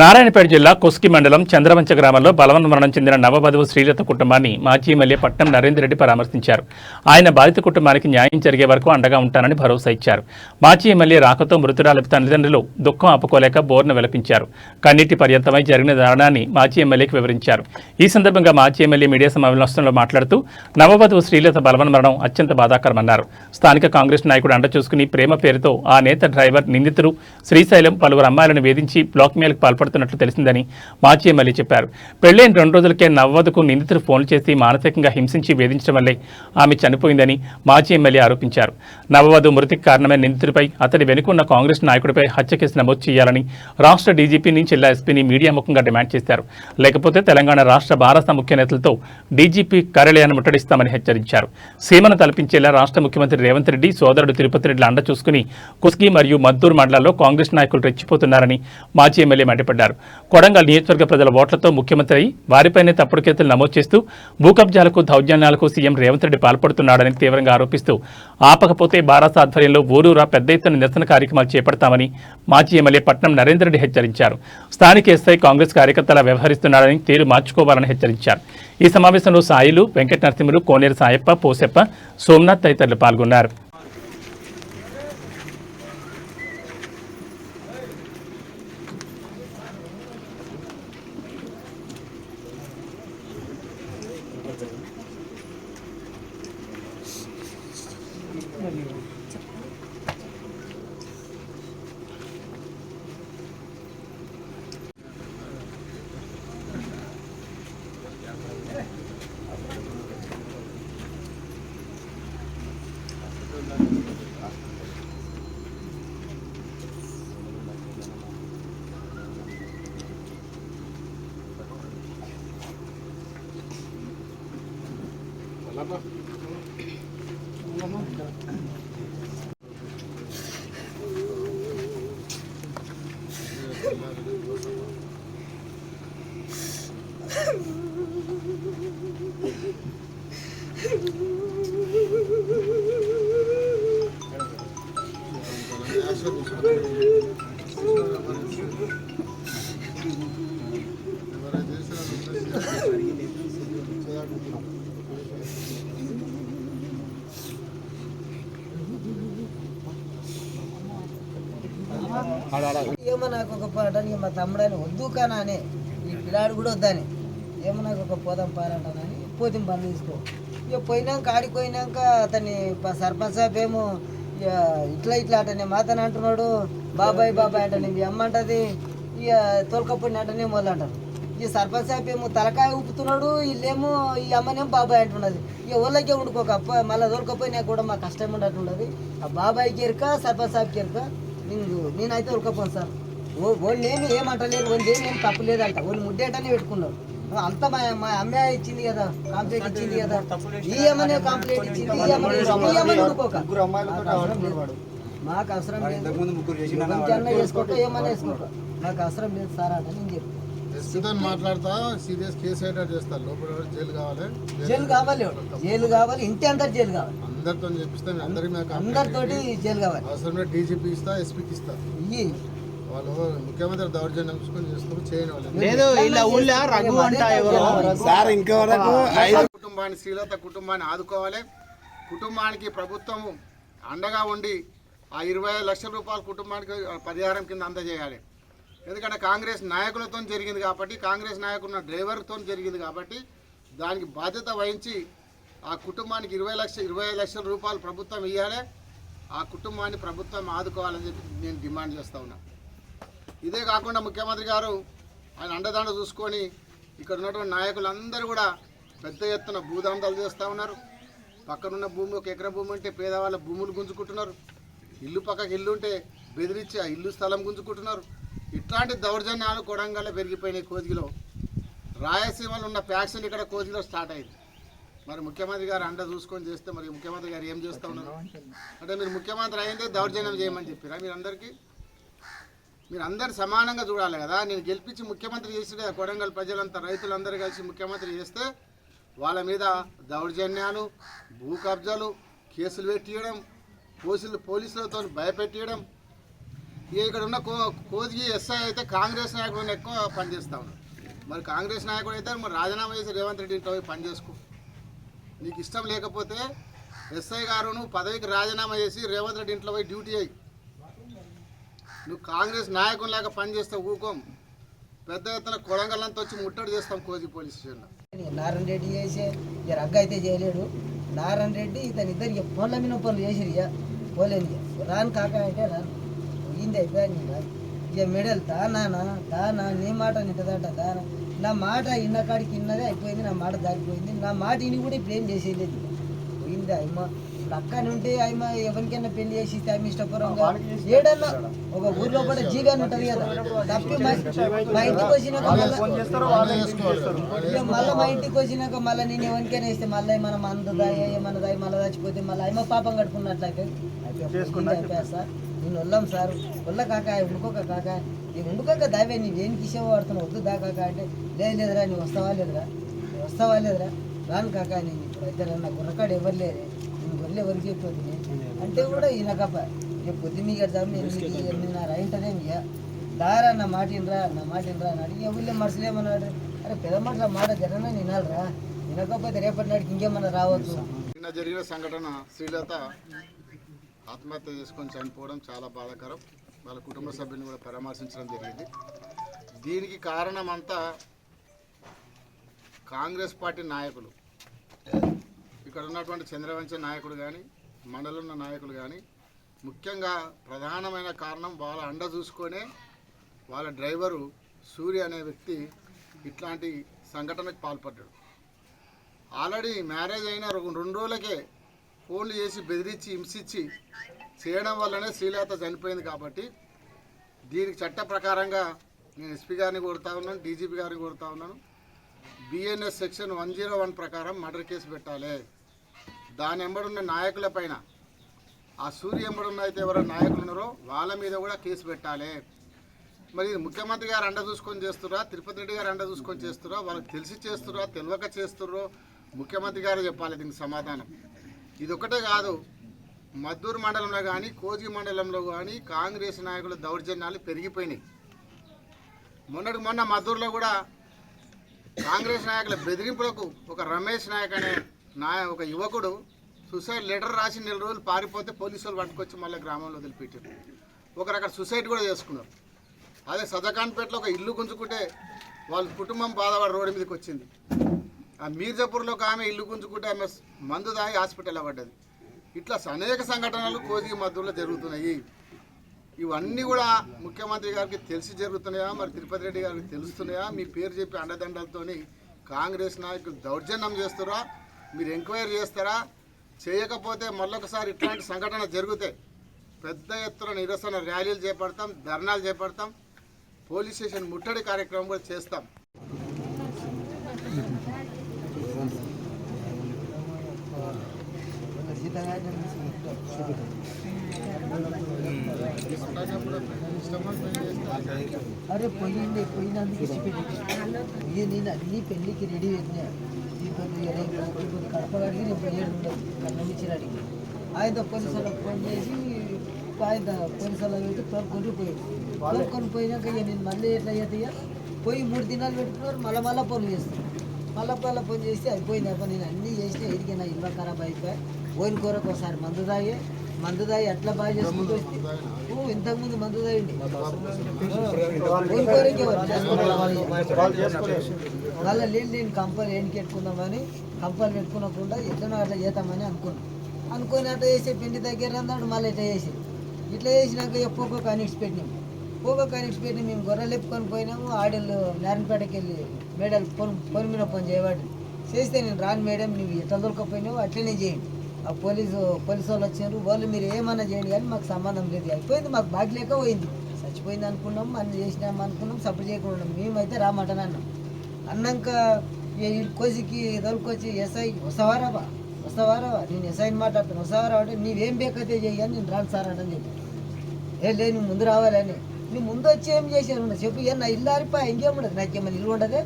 నారాయణపేట జిల్లా కొస్కి మండలం చంద్రవంచ గ్రామంలో బలవన్ మరణం చెందిన నవవధువు శ్రీలత కుటుంబాన్ని మాజీ ఎమ్మెల్యే పట్నం నరేందర్ రెడ్డి పరామర్శించారు. ఆయన బాధిత కుటుంబానికి న్యాయం జరిగే వరకు అండగా ఉంటానని భరోసా ఇచ్చారు. మాజీ ఎమ్మెల్యే రాకతో మృతురాలి తల్లిదండ్రులు దుఃఖం ఆపుకోలేక బోర్న విలపించారు. కన్నీటి పర్యంతమై జరిగిన దారుణాన్ని మాజీ ఎమ్మెల్యేకి వివరించారు. ఈ సందర్భంగా మాజీ ఎమ్మెల్యే మీడియా సమావేశంలో మాట్లాడుతూ నవవధువు శ్రీలత బలవన్ మరణం అత్యంత బాధాకరమన్నారు. స్థానిక కాంగ్రెస్ నాయకుడు అండ చూసుకుని ప్రేమ పేరుతో ఆ నేత డ్రైవర్ నిందితుడు శ్రీశైలం పలువురు అమ్మాయిలను వేధించి బ్లాక్ మెయిల్కి బాధపడుతున్నట్లు తెలిసిందని మాజీ ఎమ్మెల్యే చెప్పారు. పెళ్ళైన రెండు రోజులకే నవ్వదకు నిందితులు ఫోన్లు చేసి మానసికంగా హింసించి వేధించడం వల్లే ఆమె చనిపోయిందని మాజీ ఎమ్మెల్యే ఆరోపించారు. నవ్వదు మృతికి కారణమైన నిందితుడిపై అతడి వెనుకున్న కాంగ్రెస్ నాయకుడిపై హత్య కేసు నమోదు చేయాలని రాష్ట్ర డీజీపీని జిల్లా ఎస్పీని మీడియా ముఖంగా డిమాండ్ చేశారు. లేకపోతే తెలంగాణ రాష్ట్ర భారత ముఖ్య నేతలతో డీజీపీ కార్యాలయాన్ని ముట్టడిస్తామని హెచ్చరించారు. సీమను తలపించేలా రాష్ట్ర ముఖ్యమంత్రి రేవంత్ రెడ్డి సోదరుడు తిరుపతి రెడ్డి అండ చూసుకుని కుస్కి మరియు మద్దూరు మండలాల్లో కాంగ్రెస్ నాయకులు రెచ్చిపోతున్నారని మాజీ ఎమ్మెల్యే మండిపడ్డారు. కొడంగల్ నియోజకవర్గ ప్రజల ఓట్లతో ముఖ్యమంత్రి అయి వారిపైనే తప్పుడు కేసులు నమోదు చేస్తూ భూకబ్జాలకు దౌర్జన్యాలకు సీఎం రేవంత్ రెడ్డి పాల్పడుతున్నాడని తీవ్రంగా ఆరోపిస్తూ ఆపకపోతే బారాస ఆధ్వర్యంలో ఊరూరా పెద్ద ఎత్తున నిరసన కార్యక్రమాలు చేపడతామని మాజీ ఎమ్మెల్యే పట్నం నరేందర్ రెడ్డి హెచ్చరించారు. స్థానిక ఎస్ఐ కాంగ్రెస్ కార్యకర్తల వ్యవహరిస్తున్నాడని తీరు మార్చుకోవాలని హెచ్చరించారు. ఈ సమావేశంలో సాయిలు వెంకట నరసింహులు కోనేరు సాయప్ప పోసెప్ప సోమనాథ్ తదితరులు పాల్గొన్నారు. 거네요. Lama. 알아 알아. ఏమో నాకు ఒక పాట మా తమ్ముడని వద్దు కానా అని. ఈ పిల్లాడు కూడా వద్దని. ఏమో నాకు ఒక పోదాం పారంటానని పోతిం పని తీసుకో. ఇక పోయినాక ఆడికి పోయినాక అతని సర్పంచ్ సాబ్ ఏమో ఇక ఇట్లా ఇట్లా అటనే మాతను అంటున్నాడు. బాబాయ్ బాబాయ్ అంటనే మీ అమ్మ అంటది. ఇక తోలుకపోయిన అంటనే మొదలు అంటారు. ఈ సర్పంచ్ సాబ్ ఏమో తలకాయ ఊపుతున్నాడు. వీళ్ళేమో ఈ అమ్మనేమో బాబాయ్ అంటున్నది. ఇక ఊళ్ళకే ఉండుకోక అప్ప మళ్ళీ తోలుకపోయినా కూడా మా కష్టం ఉండట్టున్నది ఆ బాబాయ్కి ఎరుక సర్పంచ్ సాబ్కి ఎరుక నేను నేనైతే ఉరకపోను సార్. ఓ వాళ్ళు ఏమి ఏమంటలేరు వాళ్ళు ఏమి ఏం తప్పు లేదంట. వాళ్ళు ముడ్డేటనే పెట్టుకున్నారు. అంత మా మా అమ్మాయి ఇచ్చింది కదా కాంప్లైంట్ ఇచ్చింది కదా. ఈ అమ్మనే కాంప్లైంట్ ఇచ్చింది ఈ అమ్మనే ఈ అమ్మనే ఊరుకోక. మాకు అవసరం లేదు. అవసరం ఇంకెన్నా చేసుకోక ఏమన్నా చేసుకోక నాకు అవసరం లేదు సార్ అని నేను చెప్పి మాట్లాడతా? సీరియస్ కేసు అయితే చేస్తారు. లోపల జైలు కావాలి? జైలు కావాలి జైలు కావాలి ఇంటి అందరు జైలు కావాలి. అందరితో కంప్లైంట్ అందరితోటి జైలు కావాలి. అవసరమే డీజీపీ ఇస్తా ఎస్పీకి ఇస్తా. ఇయ్యి. వాళ్ళు ముఖ్యమంత్రి దౌర్జన్యం చూసుకొని చేసుకొని చేయని వాళ్ళు లేదు ఇలా ఊళ్ళో రఘు అంట ఎవరో. సార్ ఇంకెవరకు కుటుంబాన్ని శ్రీలత కుటుంబాన్ని ఆదుకోవాలి. కుటుంబానికి ప్రభుత్వం అండగా ఉండి ఆ ఇరవై ఐదు లక్షల రూపాయల కుటుంబానికి పరిహారం కింద అందజేయాలి. ఎందుకంటే కాంగ్రెస్ నాయకులతో జరిగింది కాబట్టి కాంగ్రెస్ నాయకున్న డ్రైవర్తో జరిగింది కాబట్టి దానికి బాధ్యత వహించి ఆ కుటుంబానికి ఇరవై లక్ష ఇరవై లక్షల రూపాయలు ప్రభుత్వం ఇవ్వాలి ఆ కుటుంబాన్ని ప్రభుత్వం ఆదుకోవాలని చెప్పి నేను డిమాండ్ చేస్తా ఉన్నా. ఇదే కాకుండా ముఖ్యమంత్రి గారు ఆయన అండదండ చూసుకొని ఇక్కడ ఉన్నటువంటి నాయకులందరూ కూడా పెద్ద ఎత్తున భూదందాలు చేస్తూ ఉన్నారు. పక్కనున్న భూమి ఒక ఎకరా భూమి ఉంటే పేదవాళ్ళ భూములు గుంజుకుంటున్నారు. ఇల్లు పక్కకి ఇల్లు ఉంటే బెదిరించి ఆ ఇల్లు స్థలం గుంజుకుంటున్నారు. ఇట్లాంటి దౌర్జన్యాలు కొడంగల్లో పెరిగిపోయినాయి కోజిలో రాయలసీమలో ఉన్న ఫ్యాక్షన్ ఇక్కడ కోజిలో స్టార్ట్ అయింది. మరి ముఖ్యమంత్రి గారు అండ చూసుకొని చేస్తే మరి ముఖ్యమంత్రి గారు ఏం చేస్తూ ఉన్నారు? అంటే మీరు ముఖ్యమంత్రి అయిందే దౌర్జన్యం చేయమని చెప్పారా మీరు అందరికీ మీరు అందరు సమానంగా చూడాలి కదా. నేను గెలిపించి ముఖ్యమంత్రి చేసి కదా. కొడంగల్ ప్రజలంతా రైతులందరూ కలిసి ముఖ్యమంత్రి చేస్తే వాళ్ళ మీద దౌర్జన్యాలు భూ కబ్జాలు కేసులు పెట్టియడం పోలీసులు పోలీసులతో భయపెట్టియడం. ఇక్కడ ఉన్న కో కోదిగి ఎస్ఐ అయితే కాంగ్రెస్ నాయకుడు ఎక్కువ పనిచేస్తా ఉన్నాడు. మరి కాంగ్రెస్ నాయకుడు అయితే మరి రాజీనామా చేసి రేవంత్ రెడ్డి ఇంట్లో పోయి పనిచేసుకో. నీకు ఇష్టం లేకపోతే ఎస్ఐ గారును పదవికి రాజీనామా చేసి రేవంత్ రెడ్డి ఇంట్లో పోయి డ్యూటీ అయ్యి నువ్వు కాంగ్రెస్ నాయకునిలాగా పనిచేస్తే ఊకోం. పెద్ద ఎత్తున కొడంగల్లంతా వచ్చి ముట్టడి చేస్తాం కోజీ పోలీస్ స్టేషన్లో. నారాయణ రెడ్డి చేసే ఇక రగ్గ అయితే చేయలేడు. నారాయణ రెడ్డి ఇతని ఇద్దరు పనుల మీద పనులు చేసిరు ఇక. పోలేని రాను కాక అంటే రాను. పోయింది అయిపోయాను ఇక ఇక మెడల్ దానా దానా నీ మాట నింటదట దానా. నా మాట ఇన్న కాడికి ఇన్నదే అయిపోయింది నా మాట దాటిపోయింది నా మాట ఇని కూడా ఇప్పుడు ఏం చేసేది పోయింది అమ్మ? ఇప్పుడు ఉంటే అమ్మ ఎవరికైనా పెళ్ళి చేసి ఇస్తే ఆమె ఇష్టపూర్వకంగా ఏడన్నా ఒక ఊర్లో కూడా జీగాని ఉంటుంది కదా తప్పి మా ఇంటికి వచ్చినాక మళ్ళా మా ఇంటికి వచ్చినాక మళ్ళీ నేను ఎవరికైనా ఇస్తే మళ్ళీ మన మందుదాయి ఏమన్నా దాయి మళ్ళీ చచ్చిపోతే మళ్ళీ అమ్మ పాపం కట్టుకున్నట్లయితే అయిపోయా నేను వల్లం సార్. వల్ల కాక ఉండుకోక కాక. ఈ ఉండుకోక దావే నీ దేనికి ఇసేవ వాడుతున్నావు వద్దు దా కాక అంటే లేదు లేదురా నువ్వు వస్తావా లేదురా? వస్తావా లేదురా? రాను కాక నేను ఇప్పుడు ఇద్దరు నా గుర్రకాడు ఎవరు లేరు? గొర్రెలు ఎవరికి చెప్పొద్దు? అంటే కూడా ఈయన కప్ప. ఇక పొద్దు మీ గడ్డ ఎనిమిది ఎనిమిదిన్నర అయింటదే ఇక దారా నా మాట ఇనరా నా మాట ఇనరా అని అడిగి ఊళ్ళో మనుషులేమన్నాడు అరే పెద్ద మాటల మాట జరనా వినాలరా. వినకపోతే రేపటి నాటికి ఇంకేమన్నా రావచ్చు. నిన్న జరిగిన సంఘటన శ్రీలత ఆత్మహత్య చేసుకొని చనిపోవడం చాలా బాధాకరం. వాళ్ళ కుటుంబ సభ్యులను కూడా పరామర్శించడం జరిగింది. దీనికి కారణం అంతా కాంగ్రెస్ పార్టీ నాయకులు. ఇక్కడ ఉన్నటువంటి చంద్రవంశ నాయకుడు కానీ మండలంలో నాయకులు కానీ ముఖ్యంగా ప్రధానమైన కారణం వాళ్ళ అండ చూసుకొనే వాళ్ళ డ్రైవరు సూర్య అనే వ్యక్తి ఇట్లాంటి సంఘటనకు పాల్పడ్డాడు. ఆల్రెడీ మ్యారేజ్ అయిన రెండు రోజులకే ఫోన్లు చేసి బెదిరించి హింసించి చేయడం వల్లనే శ్రీలత చనిపోయింది కాబట్టి దీనికి చట్ట ప్రకారంగా నేను ఎస్పీ గారిని కోరుతా ఉన్నాను డీజీపీ గారిని కోరుతా ఉన్నాను. BNS section one zero one ప్రకారం మర్డర్ కేసు పెట్టాలి. దాని ఎంబడున్న నాయకుల పైన. ఆ సూర్య ఎంబడున్న అయితే ఎవరైనా నాయకులు ఉన్నారో వాళ్ళ మీద కూడా కేసు పెట్టాలి. మరి ఇది ముఖ్యమంత్రి గారు అండ చూసుకొని చేస్తురా తిరుపతి రెడ్డి గారు అండ చూసుకొని చేస్తురా వాళ్ళకి తెలిసి చేస్తురా తెలియక చేస్తుర్రో ముఖ్యమంత్రి గారు చెప్పాలి దీనికి సమాధానం. ఇది ఒకటే కాదు మద్దూరు మండలంలో కానీ కోజి మండలంలో కానీ కాంగ్రెస్ నాయకుల దౌర్జన్యాలు పెరిగిపోయినాయి. మొన్నటి మొన్న మద్దూరులో కూడా కాంగ్రెస్ నాయకుల బెదిరింపులకు ఒక రమేష్ నాయక్ అనే నా ఒక యువకుడు సూసైడ్ లెటర్ రాసి నెల రోజులు పారిపోతే పోలీసులు పట్టుకొచ్చి మళ్ళీ గ్రామంలో వదిలిపెట్టారు. ఒకరు అక్కడ సూసైడ్ కూడా చేసుకున్నారు. అదే సదకాన్పేటలో ఒక ఇల్లు గుంజుకుంటే వాళ్ళ కుటుంబం బాధపడి రోడ్డు మీదకి వచ్చింది. ఆ మీర్జాపూర్లో ఒక ఆమె ఇల్లు గుంజుకుంటే ఆమె మందు దాగి హాస్పిటల్ పడ్డది. ఇట్లా అనేక సంఘటనలు కోజిగి మధ్యలో జరుగుతున్నాయి. ఇవన్నీ కూడా ముఖ్యమంత్రి గారికి తెలిసి జరుగుతున్నాయా? మరి తిరుపతి రెడ్డి గారికి తెలుస్తున్నాయా? మీ పేరు చెప్పి అండదండలతోని కాంగ్రెస్ నాయకులు దౌర్జన్యం చేస్తురా? మీరు ఎంక్వైరీ చేస్తారా? చేయకపోతే మళ్ళొకసారి ఇట్లాంటి సంఘటన జరిగితే పెద్ద ఎత్తున నిరసన ర్యాలీలు చేపడతాం ధర్నాలు చేపడతాం పోలీస్ స్టేషన్ ముట్టడి కార్యక్రమం కూడా చేస్తాం. అరే పోయింది పోయినందుకు ఇచ్చిపెట్టి ఇది నేను అన్ని పెళ్ళికి రెడీ పెట్టినా తిరుపతి రేపు నేను కడప అడిగి ఉండదు అడిగి ఆయన పోలీసు ఫోన్ చేసి ఆయన పోలీసు పెట్టి తోలుకొని పోయాడు. తోలుకొని పోయినాక ఇక నేను మళ్ళీ ఎట్లా చేతయ్యా పోయి మూడు దినాలు పెట్టుకున్నారు మళ్ళీ మళ్ళీ ఫోన్ చేస్తాను మళ్ళీ మళ్ళీ ఫోన్ చేస్తే అయిపోయింది. అప్పుడు నేను అన్నీ చేసిన ఎదిగి ఇల్లు ఖరాబ్ అయిపోయి. పోయిన కూరకు ఒకసారి మందు తాగే మందు తాగి ఎట్లా బాగా చేసుకుంటూ వస్తే? ముందు ఇంతకుముందు మందు తాగిండి. మళ్ళీ లేదు నేను కంపల్ ఏంటి పెట్టుకుందామని కంపల్ పెట్టుకున్నకుండా ఎట్లనో అట్లా చేద్దామని అనుకున్నాం. అనుకుని అట్లా చేసి పిండి దగ్గర అన్నాడు మళ్ళీ ఇట్లా చేసి ఇట్లా చేసినాక ఎప్పుకో కనెక్ట్స్ పెట్టినాం. పోగో కనెక్ట్స్ పెట్టి మేము గొర్రెలు ఎప్పుకొని పోయినాము ఆడళ్ళు నారాయణపేటకి వెళ్ళి మేడలు పొని పొని మీద పని చేయబట్టి చేస్తే నేను రాను మేడం నువ్వు ఎట్లా దొరకపోయినావు అట్లనే చేయండి. ఆ పోలీసు పోలీసు వాళ్ళు వచ్చారు. వాళ్ళు మీరు ఏమన్నా చేయండి కానీ మాకు సంబంధం లేదు. అయిపోయింది. మాకు బాకీ లేక పోయింది. చచ్చిపోయింది అనుకున్నాం. అన్ని చేసినాం అనుకున్నాం. సపోర్ట్ చేయకుండా ఉన్నాం. మేమైతే రామటన్ అన్నాం. అన్నాక ఈ కోసికి తోలుకొచ్చి ఎస్ఐ వస్తావారావా? వస్తావారావా? నేను ఎస్ఐని మాట్లాడుతాను వస్తావారా అంటే నీవేం బేకైతే చేయని నేను రాను సార్ అని చెప్పి ఏ లేదు నువ్వు ముందు రావాలని నువ్వు ముందు వచ్చి ఏం చేశాను చెప్పు. ఏ నా ఇల్లారిపా ఇంకేముండదు నాకేమైనా ఇల్లు ఉండదే?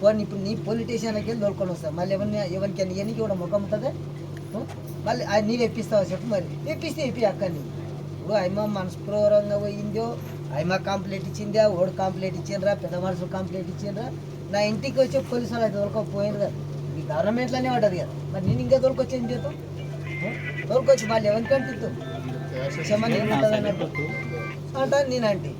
పోనీ ఇప్పుడు నీ పోలీస్ స్టేషన్కి వెళ్ళి తోలుకొని వస్తాను మళ్ళీ ఎవరిని ఎవరికైనా ఎన్నికి కూడా ముఖం ఉంటుంది? మళ్ళీ అది నీవు ఎప్పిస్తావా చెప్పు మరి. ఎప్పిస్తే ఎప్పి అక్క నీవు ఇప్పుడు ఆయమ మనస్పూర్వకంగా పోయిందో ఆయమ కంప్లైంట్ ఇచ్చిందా ఓడి కంప్లైంట్ ఇచ్చిండ్రా పెద్ద మనుషులు కంప్లైంట్ ఇచ్చిండ్రా? నా ఇంటికి వచ్చి పోలీసు వాళ్ళు అయితే తోలుకోపోయింది కదా. ఈ గవర్నమెంట్లోనే ఉంటుంది కదా. మరి నేను ఇంకా తోలుకొచ్చి ఏం చేద్దాం? తోలుకొచ్చి మళ్ళీ ఎవరికంటే క్షమని ఏముంటుంది అన్నట్టు అంటాను నేను అంటే.